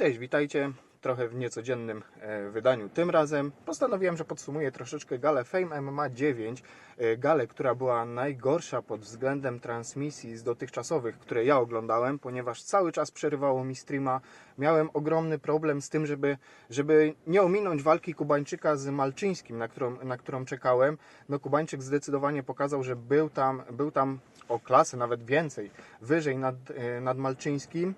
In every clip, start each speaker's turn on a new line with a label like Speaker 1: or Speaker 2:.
Speaker 1: Cześć, witajcie. Trochę w niecodziennym e, wydaniu. Tym razem postanowiłem, że podsumuję troszeczkę galę Fame MMA 9. e, Galę, która była najgorsza pod względem transmisji z dotychczasowych, które ja oglądałem, ponieważ cały czas przerywało mi streama. Miałem ogromny problem z tym, żeby, żeby nie ominąć walki Kubańczyka z Malczyńskim, na którą, na którą czekałem. No Kubańczyk zdecydowanie pokazał, że był tam, był tam o klasę, nawet więcej, wyżej nad, e, nad Malczyńskim.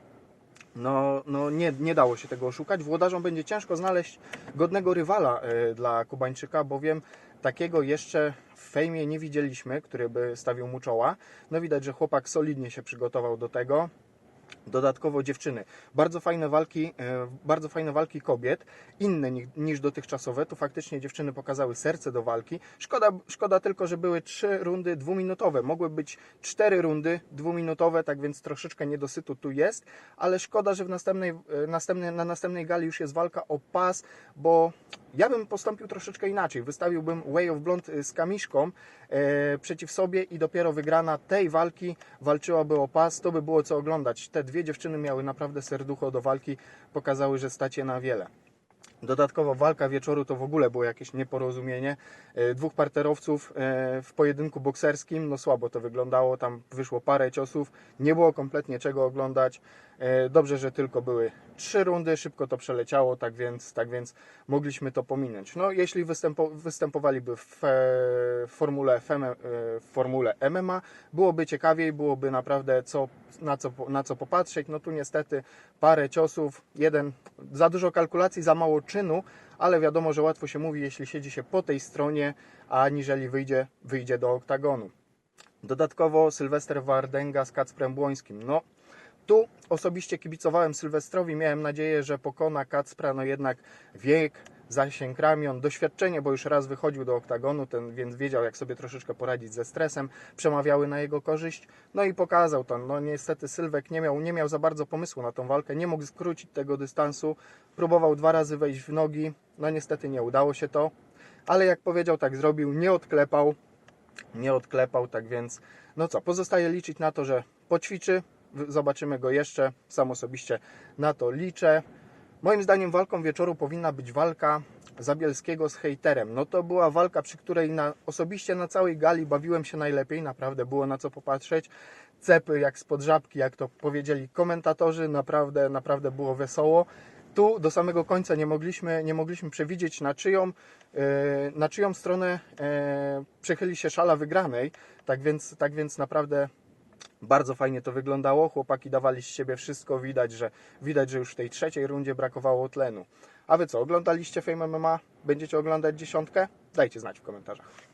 Speaker 1: No, no nie, nie dało się tego oszukać. Włodarzom będzie ciężko znaleźć godnego rywala e, dla Kubańczyka, bowiem takiego jeszcze w fejmie nie widzieliśmy, który by stawił mu czoła. No widać, że chłopak solidnie się przygotował do tego. Dodatkowo dziewczyny. Bardzo fajne walki, e, bardzo fajne walki kobiet, inne ni- niż dotychczasowe. Tu faktycznie dziewczyny pokazały serce do walki. Szkoda, szkoda tylko, że były trzy rundy dwuminutowe. Mogły być cztery rundy dwuminutowe, tak więc troszeczkę niedosytu tu jest, ale szkoda, że w następnej, e, następnej, na następnej gali już jest walka o pas, bo ja bym postąpił troszeczkę inaczej. Wystawiłbym Way of Blonde y, z Kamiszką e, przeciw sobie i dopiero wygrana tej walki walczyłaby o pas. To by było co oglądać. Te dwie dziewczyny miały naprawdę serducho do walki, pokazały, że stać je na wiele. Dodatkowo walka wieczoru to w ogóle było jakieś nieporozumienie. E, Dwóch parterowców e, w pojedynku bokserskim, no słabo to wyglądało, tam wyszło parę ciosów, nie było kompletnie czego oglądać. E, Dobrze, że tylko były trzy rundy, szybko to przeleciało, tak więc, tak więc mogliśmy to pominąć. No, jeśli występo, występowaliby w, formule, w formule MMA, byłoby ciekawiej, byłoby naprawdę co, na, co, na co popatrzeć. No tu niestety parę ciosów, jeden, za dużo kalkulacji, za mało czynu, ale wiadomo, że łatwo się mówi, jeśli siedzi się po tej stronie, aniżeli wyjdzie, wyjdzie do oktagonu. Dodatkowo Sylwester Wardęga z Kacprem Błońskim. No, tu osobiście kibicowałem Sylwestrowi, miałem nadzieję, że pokona Kacpra, no jednak wiek, zasięg ramion, doświadczenie, bo już raz wychodził do oktagonu, ten, więc wiedział jak sobie troszeczkę poradzić ze stresem, przemawiały na jego korzyść, no i pokazał to. No niestety Sylwek nie miał, nie miał za bardzo pomysłu na tą walkę, nie mógł skrócić tego dystansu, próbował dwa razy wejść w nogi, no niestety nie udało się to, ale jak powiedział, tak zrobił, nie odklepał, nie odklepał, tak więc no co, pozostaje liczyć na to, że poćwiczy, zobaczymy go jeszcze, sam osobiście na to liczę. Moim zdaniem walką wieczoru powinna być walka Zabielskiego z hejterem. No to była walka, przy której na, osobiście na całej gali bawiłem się najlepiej, naprawdę było na co popatrzeć. Cepy jak spod żabki, jak to powiedzieli komentatorzy, naprawdę, naprawdę było wesoło. Tu do samego końca nie mogliśmy, nie mogliśmy przewidzieć na czyją, e, na czyją stronę e, przechyli się szala wygranej. Tak więc, tak więc naprawdę bardzo fajnie to wyglądało. Chłopaki dawali z siebie wszystko. Widać, że widać, że już w tej trzeciej rundzie brakowało tlenu. A wy co, oglądaliście Fame MMA? Będziecie oglądać dziesiątkę? Dajcie znać w komentarzach.